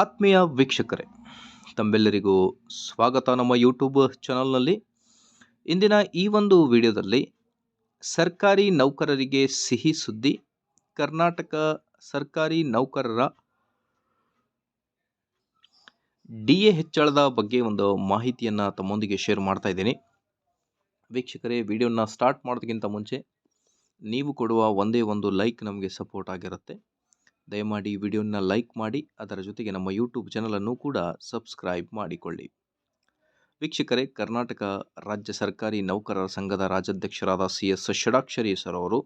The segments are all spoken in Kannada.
ಆತ್ಮೀಯ ವೀಕ್ಷಕರೇ, ತಮ್ಮೆಲ್ಲರಿಗೂ ಸ್ವಾಗತ ನಮ್ಮ ಯೂಟ್ಯೂಬ್ ಚಾನಲ್ನಲ್ಲಿ ಇಂದಿನ ಈ ಒಂದು ವಿಡಿಯೋದಲ್ಲಿ ಸರ್ಕಾರಿ ನೌಕರರಿಗೆ ಸಿಹಿ ಸುದ್ದಿ, ಕರ್ನಾಟಕ ಸರ್ಕಾರಿ ನೌಕರರ ಡಿ ಎ ಹೆಚ್ಚಳದ ಬಗ್ಗೆ ಒಂದು ಮಾಹಿತಿಯನ್ನು ತಮ್ಮೊಂದಿಗೆ ಶೇರ್ ಮಾಡ್ತಾ ಇದ್ದೀನಿ. ವೀಕ್ಷಕರೇ, ವಿಡಿಯೋನ ಸ್ಟಾರ್ಟ್ ಮಾಡೋದಕ್ಕಿಂತ ಮುಂಚೆ ನೀವು ಕೊಡುವ ಒಂದೇ ಒಂದು ಲೈಕ್ ನಮಗೆ ಸಪೋರ್ಟ್ ಆಗಿರುತ್ತೆ. ದಯಮಾಡಿ ಈ ವಿಡಿಯೋನ ಲೈಕ್ ಮಾಡಿ, ಅದರ ಜೊತೆಗೆ ನಮ್ಮ ಯೂಟ್ಯೂಬ್ ಚಾನಲನ್ನು ಕೂಡ ಸಬ್ಸ್ಕ್ರೈಬ್ ಮಾಡಿಕೊಳ್ಳಿ. ವೀಕ್ಷಕರೇ, ಕರ್ನಾಟಕ ರಾಜ್ಯ ಸರ್ಕಾರಿ ನೌಕರರ ಸಂಘದ ರಾಜ್ಯಾಧ್ಯಕ್ಷರಾದ ಸಿ ಎಸ್ ಷಡಾಕ್ಷರಿ ಸರ್ ಅವರು,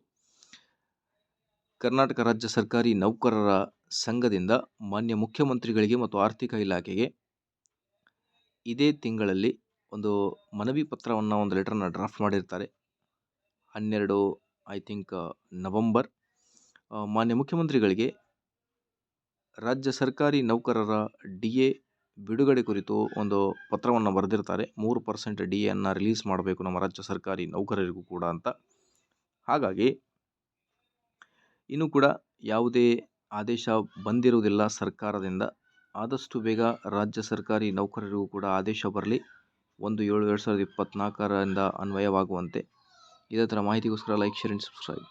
ಕರ್ನಾಟಕ ರಾಜ್ಯ ಸರ್ಕಾರಿ ನೌಕರರ ಸಂಘದಿಂದ ಮಾನ್ಯ ಮುಖ್ಯಮಂತ್ರಿಗಳಿಗೆ ಮತ್ತು ಆರ್ಥಿಕ ಇಲಾಖೆಗೆ ಇದೇ ತಿಂಗಳಲ್ಲಿ ಒಂದು ಮನವಿ ಪತ್ರವನ್ನು ಒಂದು ಲೆಟರ್ನ ಡ್ರಾಫ್ಟ್ ಮಾಡಿರ್ತಾರೆ. ಹನ್ನೆರಡು, ಐ ಥಿಂಕ್, ನವಂಬರ್. ಮಾನ್ಯ ಮುಖ್ಯಮಂತ್ರಿಗಳಿಗೆ ರಾಜ್ಯ ಸರ್ಕಾರಿ ನೌಕರರ ಡಿ ಎ ಬಿಡುಗಡೆ ಕುರಿತು ಒಂದು ಪತ್ರವನ್ನು ಬರೆದಿರ್ತಾರೆ. ಮೂರು ಪರ್ಸೆಂಟ್ ಡಿ ಎನ್ನು ರಿಲೀಸ್ ಮಾಡಬೇಕು ನಮ್ಮ ರಾಜ್ಯ ಸರ್ಕಾರಿ ನೌಕರರಿಗೂ ಕೂಡ ಅಂತ. ಹಾಗಾಗಿ ಇನ್ನೂ ಕೂಡ ಯಾವುದೇ ಆದೇಶ ಬಂದಿರುವುದಿಲ್ಲ ಸರ್ಕಾರದಿಂದ. ಆದಷ್ಟು ಬೇಗ ರಾಜ್ಯ ಸರ್ಕಾರಿ ನೌಕರರಿಗೂ ಕೂಡ ಆದೇಶ ಬರಲಿ. ಒಂದು ಏಳು ಎರಡು ಸಾವಿರದ ಇಪ್ಪತ್ತ್ನಾಲ್ಕರಿಂದ ಅನ್ವಯವಾಗುವಂತೆ. ಇದೇ ಥರ ಮಾಹಿತಿಗೋಸ್ಕರ ಲೈಕ್, ಶೇರ್ ಆ್ಯಂಡ್ ಸಬ್ಸ್ಕ್ರೈಬ್.